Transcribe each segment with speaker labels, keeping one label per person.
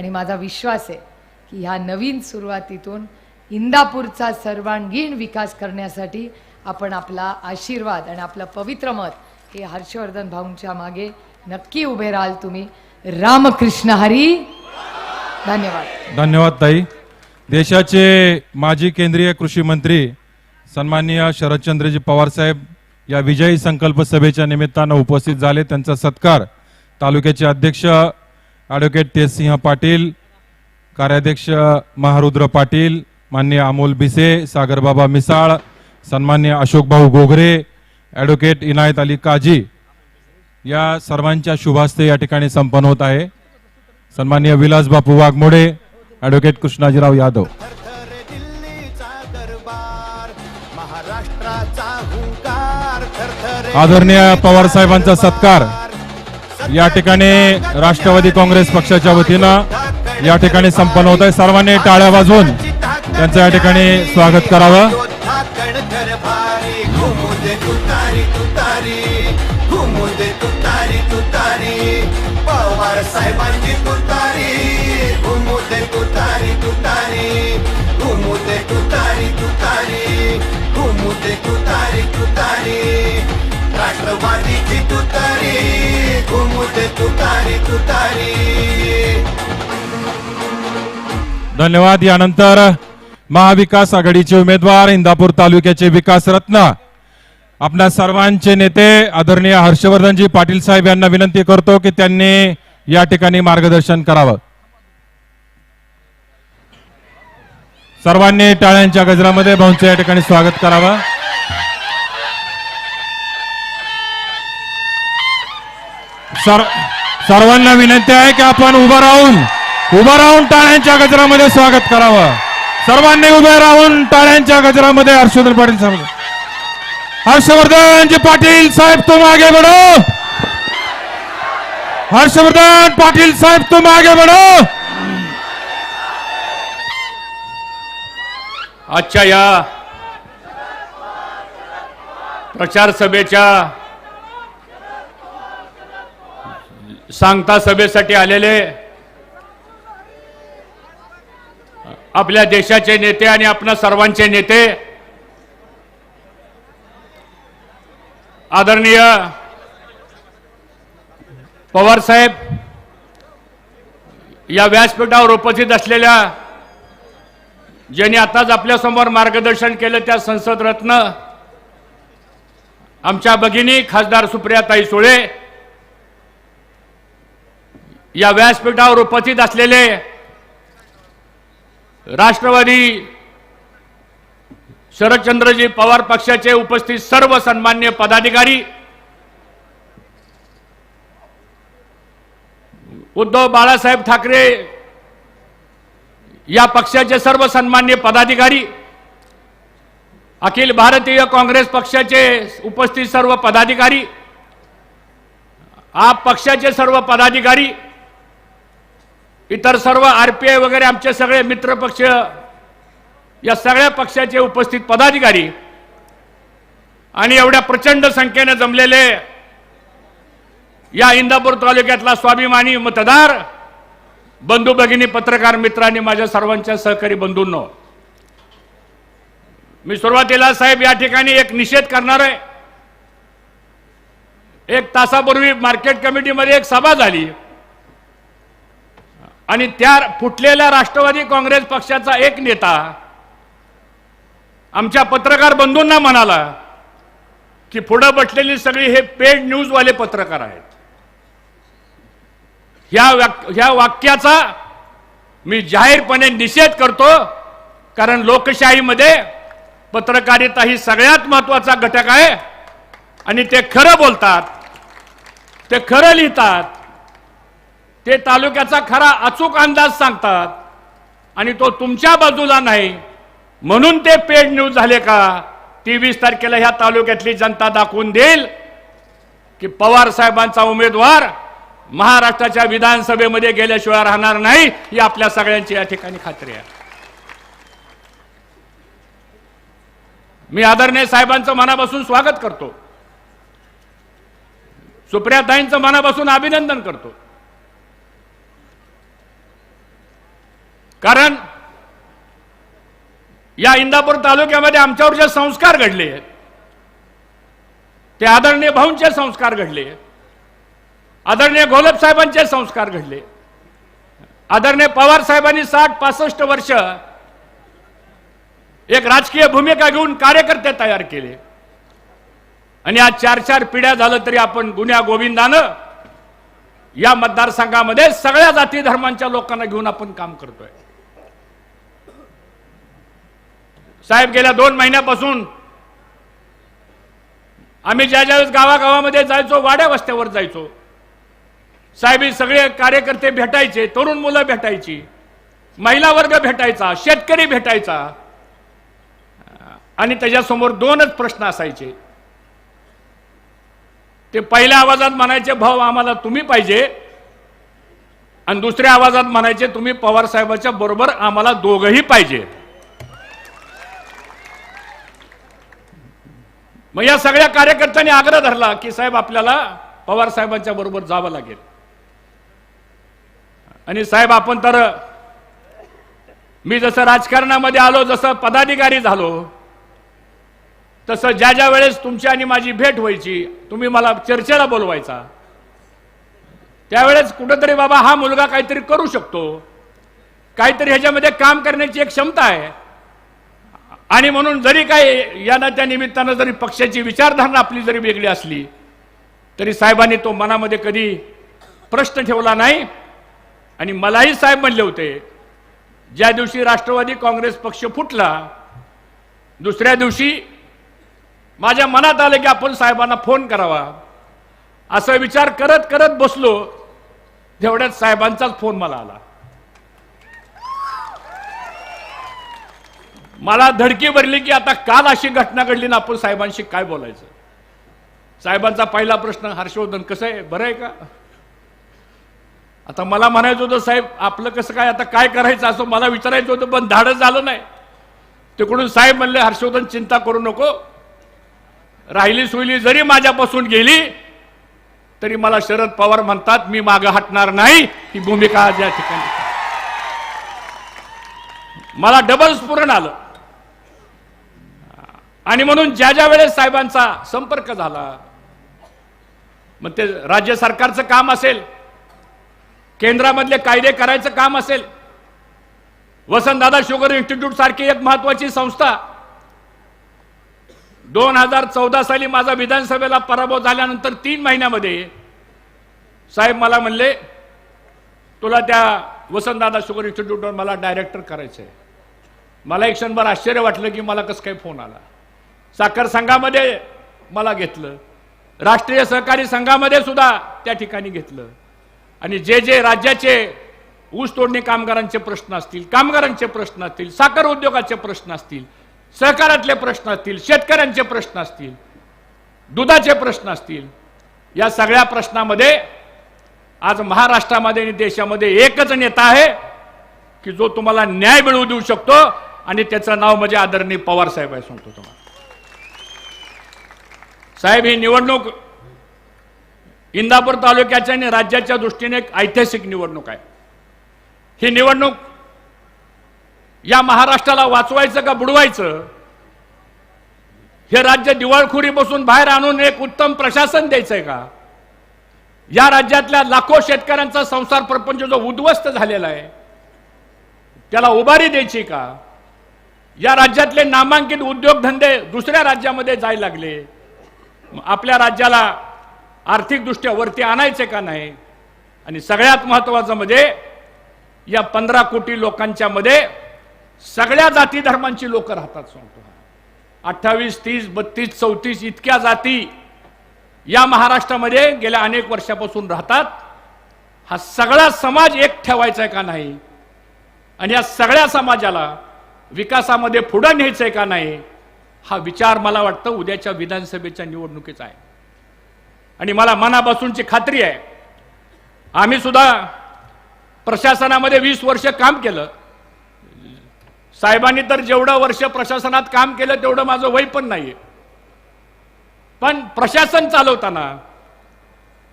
Speaker 1: आणि माझा विश्वास आहे की ह्या नवीन सुरुवातीतून इंदापूरचा सर्वांगीण विकास करण्यासाठी आपण आपला आशीर्वाद आणि आपलं पवित्र मत हे हर्षवर्धन भाऊंच्या मागे नक्की उभे राहाल तुम्ही. रामकृष्ण हरी. धन्यवाद.
Speaker 2: धन्यवाद ताई. देशाचे माजी केंद्रीय कृषी मंत्री सन्माननीय शरदचंद्रजी पवार साहेब या विजयी संकल्प सभेच्या निमित्तानं उपस्थित झाले. त्यांचा सत्कार तालुक्याचे अध्यक्ष ॲडव्होकेट तेजसिंह पाटील कार्याध्यक्ष महारुद्र पाटील मान्य अमोल भिसे सागरबाबा मिसाळ सन्मान्य अशोकभाऊ गोगरे ॲडव्होकेट इनायत अली काजी या सर्वांच्या शुभास्ते या ठिकाणी संपन्न होत आहे. सन्मान्य विलासबापू वाघमोडे ॲडव्होकेट कृष्णाजीराव यादव. आदरणीय पवार साहेबांचा सत्कार. या ठिकाणी राष्ट्रवादी काँग्रेस पक्षाच्या वतीनं या ठिकाणी संपन्न होत आहे. सर्वांनी टाळ्या वाजवून त्यांचं या ठिकाणी स्वागत करावं.
Speaker 3: साहेबांची तुतारी तुतारी तुतारी तुतारी तुतारी तुतारी तुतारी राष्ट्रवादीची तुतारी. घुमू तुतारी तुतारी
Speaker 2: धन्यवाद. यानंतर महाविकास आघाडीचे उमेदवार इंदापूर तालुक्याचे विकास रत्न. आपल्या सर्वांचे नेते आदरणीय हर्षवर्धनजी पाटील साहेब यांना विनंती करतो की त्यांनी या ठिकाणी मार्गदर्शन करावं. सर्वांनी टाळ्यांच्या गजरामध्ये भाऊंचं या ठिकाणी स्वागत करावं. सर सर्वांना विनंती आहे की आपण उभं राहून उभं राहून टाळ्यांच्या गजरामध्ये स्वागत करावं. सर्वांनी उभे राहून टाळ्यांच्या गजरामध्ये हर्षवर्धन पाटील साहेब. हर्षवर्धनजी पाटील साहेब तुम आगे बढ़ो. हर्षवर्धन पाटील साहेब तुम आगे बढ़ो.
Speaker 4: आजच्या या प्रचार सभेच्या सांगता सभेसाठी आलेले आपल्या देशाचे नेते आणि आपल्या सर्वांचे नेते आदरणीय पवार साहेब या व्यासपीठावर उपस्थित असलेल्या ज्यांनी आताच आपल्यासमोर मार्गदर्शन केलं त्या संसद रत्न आमच्या भगिनी खासदार सुप्रियाताई सुळे या व्यासपीठावर उपस्थित असलेले राष्ट्रवादी शरदचंद्रजी पवार पक्षाचे उपस्थित सर्व सन्मान्य पदाधिकारी उद्धव बाळासाहेब ठाकरे या पक्षाचे सर्व सन्मान्य पदाधिकारी अखिल भारतीय काँग्रेस पक्षाचे उपस्थित सर्व पदाधिकारी आप पक्षाचे सर्व पदाधिकारी इतर सर्व आर पी आय वगैरे आमचे सगळे मित्रपक्ष या सगळ्या पक्षाचे उपस्थित पदाधिकारी आणि एवढ्या प्रचंड संख्येने जमलेले या इंदापूर तालुक्यातला स्वाभिमानी मतदार बंधू भगिनी पत्रकार मित्रांनी माझ्या सर्वांच्या सहकारी बंधूंनो. मी सुरुवातीला साहेब या ठिकाणी एक निषेध करणार आहे. एक तासापूर्वी मार्केट कमिटीमध्ये एक सभा झाली. आणि त्या फुटलेल्या राष्ट्रवादी काँग्रेस पक्षाचा एक नेता आमच्या पत्रकार बंधूंना म्हणाला की पुढं बसलेली सगळी हे पेड न्यूजवाले पत्रकार आहेत. ह्या वाक ह्या वाक्याचा मी जाहीरपणे निषेध करतो कारण लोकशाहीमध्ये पत्रकारिता ही सगळ्यात महत्त्वाचा घटक आहे आणि ते खरं बोलतात ते खरं लिहितात ते तालुक्याचा खरा अचूक अंदाज सांगतात. आणि तो तुमच्या बाजूला नाही. म्हणून ते पेड न्यूज झाले का? तेवीस तारखेला ह्या तालुक्यातली जनता दाखवून देईल की पवार साहेबांचा उमेदवार महाराष्ट्राच्या विधानसभेमध्ये गेल्याशिवाय राहणार नाही ही आपल्या सगळ्यांची या ठिकाणी खात्री आहे. मी आदरणीय साहेबांचं मनापासून स्वागत करतो. सुप्रियाताईंचं मनापासून अभिनंदन करतो. कारण या इंदापूर तालुक्यामध्ये आमच्यावर जे संस्कार घडले ते आदरणीय भाऊंचे संस्कार घडले आदरणीय घोलप साहेबांचे संस्कार घडले आदरणीय पवार साहेबांनी साठ पासष्ट वर्ष एक राजकीय भूमिका घेऊन कार्यकर्ते तयार केले. आणि आज चार चार पिढ्या झालं तरी आपण गुन्ह्या गोविंदानं या मतदारसंघामध्ये सगळ्या जाती धर्मांच्या लोकांना घेऊन आपण काम करतोय. साहेब गेल्या दोन महिन्यापासून आम्ही ज्या ज्यावेळेस गावागावामध्ये जायचो वाड्या वस्त्यावर जायचो साहेब हे सगळे कार्यकर्ते भेटायचे तरुण मुलं भेटायची महिला वर्ग भेटायचा शेतकरी भेटायचा आणि त्याच्यासमोर दोनच प्रश्न असायचे. ते पहिल्या आवाजात म्हणायचे भाऊ आम्हाला तुम्ही पाहिजे. आणि दुसऱ्या आवाजात म्हणायचे तुम्ही पवार साहेबाच्या बरोबर आम्हाला दोघही पाहिजे. मग या सगळ्या कार्यकर्त्यांनी आग्रह धरला की साहेब आपल्याला पवार साहेबांच्या बरोबर जावं लागेल. आणि साहेब आपण तर मी जसं राजकारणामध्ये आलो जसं पदाधिकारी झालो तसं ज्या ज्या वेळेस तुमची आणि माझी भेट व्हायची तुम्ही मला चर्चेला बोलवायचा. त्यावेळेस कुठंतरी बाबा हा मुलगा काहीतरी करू शकतो. काहीतरी ह्याच्यामध्ये काम करण्याची एक क्षमता आहे. आणि म्हणून जरी काय या त्या निमित्तानं जरी पक्षाची विचारधारणा आपली जरी वेगळी असली तरी साहेबांनी तो मनामध्ये कधी प्रश्न ठेवला नाही. आणि मलाही साहेब म्हणले होते ज्या दिवशी राष्ट्रवादी काँग्रेस पक्ष फुटला दुसऱ्या दिवशी माझ्या मनात आलं की आपण साहेबांना फोन करावा. असा विचार करत करत बसलो तेवढ्यात साहेबांचाच फोन मला आला. मला धडकी भरली की आता काल अशी घटना घडली ना आपण साहेबांशी काय बोलायचं? साहेबांचा पहिला प्रश्न हर्षवर्धन कसं आहे? बरं आहे का? आता मला म्हणायचं होतं साहेब आपलं कसं काय? आता काय करायचं? असं मला विचारायचं होतं पण धाडच झालं नाही. तिकडून साहेब म्हणले हर्षवर्धन चिंता करू नको. राहिली सोयली जरी माझ्यापासून गेली तरी मला शरद पवार म्हणतात मी मागं हटणार नाही ही भूमिका आज या ठिकाणी. मला डबल स्फुरण आलं. आणि म्हणून ज्या ज्या वेळेस साहेबांचा संपर्क झाला मग ते राज्य सरकारचं काम असेल केंद्रामधले कायदे करायचं काम असेल वसंतदादा शुगर इन्स्टिट्यूट सारखी एक महत्वाची संस्था दोन हजार चौदा साली माझा विधानसभेला पराभव झाल्यानंतर तीन महिन्यामध्ये साहेब मला म्हणले तुला त्या वसंतदादा शुगर इन्स्टिट्यूटवर मला डायरेक्टर करायचं आहे मला एक क्षणभर आश्चर्य वाटलं की मला कसं काय फोन आला. साखर संघामध्ये मला घेतलं. राष्ट्रीय सहकारी संघामध्ये सुद्धा त्या ठिकाणी घेतलं. आणि जे जे राज्याचे ऊस तोडणी कामगारांचे प्रश्न असतील कामगारांचे प्रश्न असतील साखर उद्योगाचे प्रश्न असतील सहकारातले प्रश्न असतील शेतकऱ्यांचे प्रश्न असतील दुधाचे प्रश्न असतील या सगळ्या प्रश्नामध्ये आज महाराष्ट्रामध्ये आणि देशामध्ये एकच नेता आहे की जो तुम्हाला न्याय मिळवू देऊ शकतो आणि त्याचं नाव म्हणजे आदरणीय पवार साहेब आहे सांगतो तुम्हाला. साहेब ही निवडणूक इंदापूर तालुक्याच्या आणि राज्याच्या दृष्टीने एक ऐतिहासिक निवडणूक आहे. ही निवडणूक या महाराष्ट्राला वाचवायचं का बुडवायचं? हे राज्य दिवाळखोरी बसून बाहेर आणून एक उत्तम प्रशासन द्यायचंय का? या राज्यातल्या लाखो शेतकऱ्यांचा संसार प्रपंच जो उद्ध्वस्त झालेला आहे त्याला उभारी द्यायची का? या राज्यातले नामांकित उद्योगधंदे दुसऱ्या राज्यामध्ये जायला लागले. आपल्या राज्याला आर्थिकदृष्ट्या वरती आणायचे का नाही? आणि सगळ्यात महत्वाचं म्हणजे या पंधरा कोटी लोकांच्या मध्ये सगळ्या जाती धर्मांची लोक राहतात सांगतो अठ्ठावीस तीस बत्तीस चौतीस इतक्या जाती या महाराष्ट्रामध्ये गेल्या अनेक वर्षापासून राहतात. हा सगळा समाज एक ठेवायचा आहे का नाही? आणि या सगळ्या समाजाला विकासामध्ये पुढं न्यायचं आहे का नाही? हा विचार मला वाटतं उद्याच्या विधानसभेच्या निवडणुकीचा आहे. आणि मला मनापासूनची खात्री आहे आम्ही सुद्धा प्रशासनामध्ये वीस वर्ष काम केलं. साहेबांनी तर जेवढं वर्ष प्रशासनात काम केलं तेवढं माझं वय पण नाही पण प्रशासन चालवताना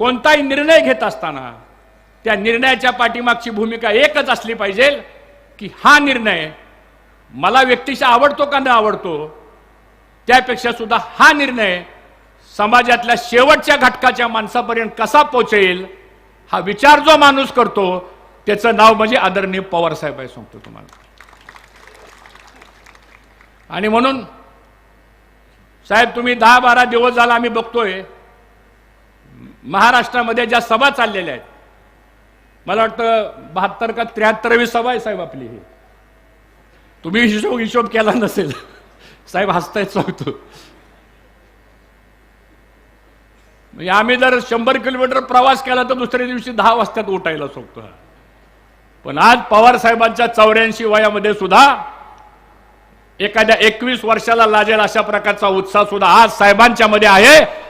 Speaker 4: कोणताही निर्णय घेत असताना त्या निर्णयाच्या पाठीमागची भूमिका एकच असली पाहिजे की हा निर्णय मला व्यक्तिशः आवडतो का न आवडतो त्यापेक्षा सुद्धा हा निर्णय समाजातल्या शेवटच्या घटकाच्या माणसापर्यंत कसा पोचेल हा विचार जो माणूस करतो त्याचं नाव म्हणजे आदरणीय पवार साहेब आहे सांगतो तुम्हाला. आणि म्हणून साहेब तुम्ही दहा बारा दिवस झाला आम्ही बघतोय महाराष्ट्रामध्ये ज्या सभा चाललेल्या आहेत मला वाटतं बहात्तर का त्र्याहत्तरावी सभा आहे साहेब आपली ही. तुम्ही हिशोब हिशोब केला नसेल. साहेब हसतायत सांगतो म्हणजे आम्ही जर शंभर किलोमीटर प्रवास केला तर दुसऱ्या दिवशी दहा वाजताच उठायला सोपतो पण आज पवार साहेबांच्या चौऱ्याऐंशी वयामध्ये सुद्धा एखाद्या एकवीस वर्षाला लाजेल अशा प्रकारचा उत्साह सुद्धा आज साहेबांच्या मध्ये आहे.